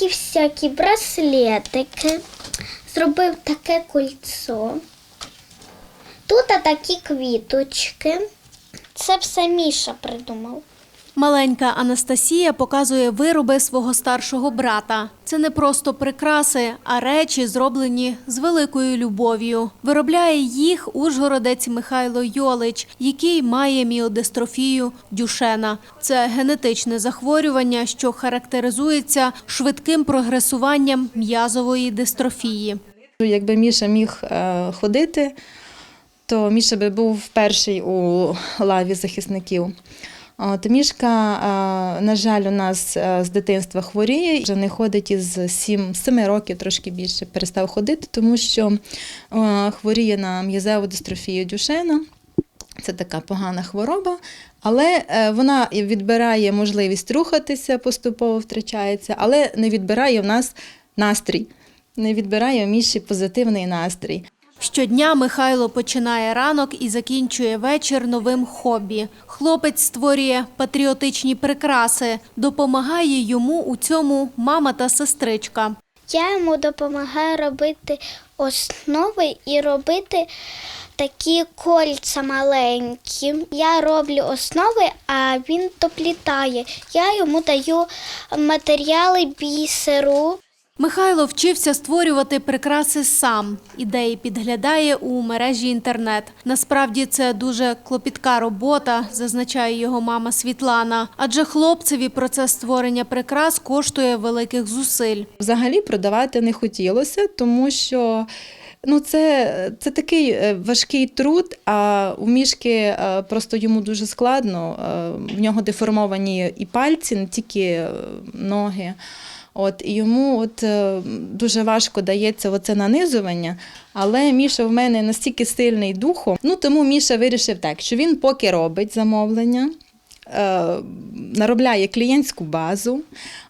такі всякі браслетики, зробив таке кольцо. Тут такі квіточки. Це все Міша придумав. Маленька Анастасія показує вироби свого старшого брата. Це не просто прикраси, а речі, зроблені з великою любов'ю. Виробляє їх ужгородець Михайло Йолич, який має міодистрофію Дюшена. Це генетичне захворювання, що характеризується швидким прогресуванням м'язової дистрофії. Якби Міша міг е, ходити, то Міша би був перший у лаві захисників. От Мішка, на жаль, у нас е, з дитинства хворіє, вже не ходить із 7, 7 років, трошки більше перестав ходити, тому що е, хворіє на м'язеву дистрофію Дюшена. Це така погана хвороба, але е, вона відбирає можливість рухатися, поступово втрачається, але не відбирає в нас настрій, не відбирає у Міші позитивний настрій. Щодня Михайло починає ранок і закінчує вечір новим хобі. Хлопець створює патріотичні прикраси. Допомагає йому у цьому мама та сестричка. Я йому допомагаю робити основи і робити такі кольця маленькі. Я роблю основи, а він доплітає. Я йому даю матеріали бісеру. Михайло вчився створювати прикраси сам. Ідеї підглядає у мережі інтернет. Насправді це дуже клопітка робота, зазначає його мама Світлана. Адже хлопцеві процес створення прикрас коштує великих зусиль. Взагалі продавати не хотілося, тому що ну, це, це такий е, важкий труд, а у мішки е, просто йому дуже складно. Е, В нього деформовані і пальці, не тільки ноги. От, і йому от, е, дуже важко дається оце нанизування, але Міша в мене настільки сильний духом. Ну, тому Міша вирішив так, що він поки робить замовлення, е, наробляє клієнтську базу,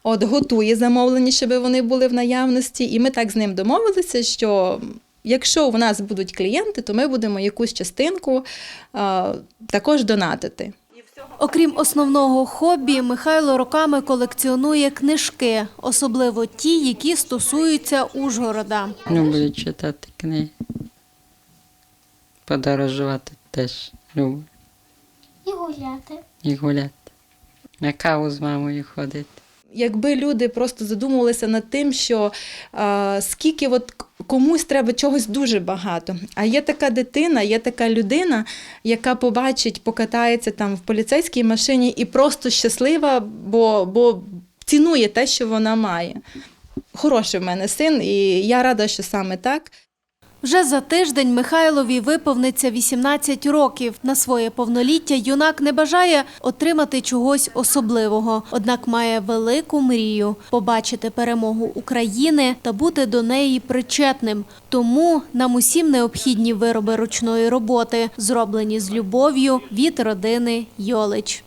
от, готує замовлення, щоб вони були в наявності. І ми так з ним домовилися, що якщо у нас будуть клієнти, то ми будемо якусь частинку е, також донатити. Окрім основного хобі, Михайло роками колекціонує книжки, особливо ті, які стосуються Ужгорода. Люблю читати книги. Подорожувати теж люблю. І гуляти. І гуляти. На каву з мамою ходити. Якби люди просто задумувалися над тим, що е, скільки от комусь треба чогось дуже багато. А є така дитина, є така людина, яка побачить, покатається там в поліцейській машині і просто щаслива, бо, бо цінує те, що вона має. Хороший в мене син, і я рада, що саме так. Вже за тиждень Михайлові виповниться 18 років. На своє повноліття юнак не бажає отримати чогось особливого, однак має велику мрію побачити перемогу України та бути до неї причетним. Тому нам усім необхідні вироби ручної роботи, зроблені з любов'ю від родини Йолич.